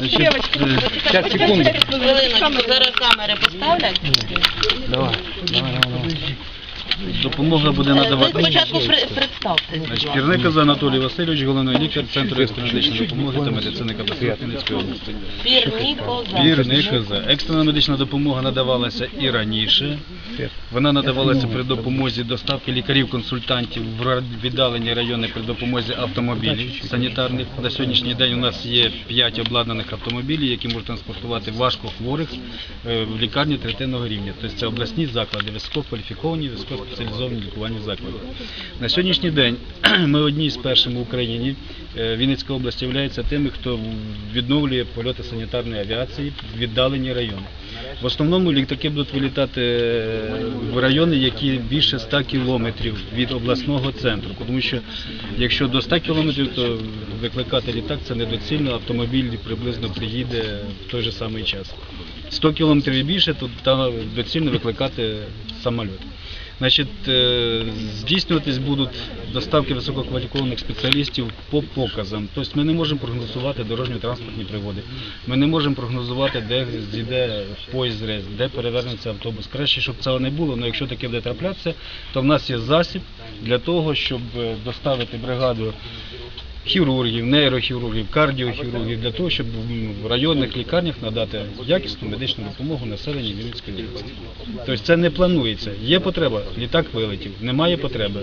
Сейчас, секунду. Хвилиночку, зараз камери поставлять. Давай, давай. Допомога буде Ви надавати. спочатку при- представте. Значить, Анатолій Васильович, головний лікар Центру екстреної медичної допомоги та медицини катастроф Хмельницької області. Пірнікоза. Пірникоза. Екстрена медична допомога надавалася і раніше. Вона надавалася при допомозі доставки лікарів-консультантів в ра- віддалені райони при допомозі автомобілів санітарних. На сьогоднішній день у нас є 5 обладнаних автомобілів, які можуть транспортувати важкохворих е, в лікарні третинного рівня. Тобто це обласні заклади, висококваліфіковані, високоспеціалізовані лікувальні заклади. На сьогоднішній день ми одні з перших в Україні. Е, Вінницька область є тими, хто відновлює польоти санітарної авіації в віддалені райони. В основному літаки будуть вилітати е, в райони, які більше 100 кілометрів від обласного центру. Тому що якщо до 100 кілометрів, то викликати літак це недоцільно, автомобіль приблизно приїде в той же самий час. 100 кілометрів і більше, то доцільно викликати самоліт. Значить, е, здійснюватись будуть доставки висококваліфікованих спеціалістів по показам. Тобто ми не можемо прогнозувати дорожньо-транспортні пригоди. Ми не можемо прогнозувати, де зійде поїзд де перевернеться автобус. Краще, щоб цього не було, але якщо таке буде траплятися, то в нас є засіб для того, щоб е, доставити бригаду хірургів, нейрохірургів, кардіохірургів для того, щоб в районних лікарнях надати якісну медичну допомогу населенню Вінницької області. Тобто це не планується. Є потреба, літак вилетів, немає потреби.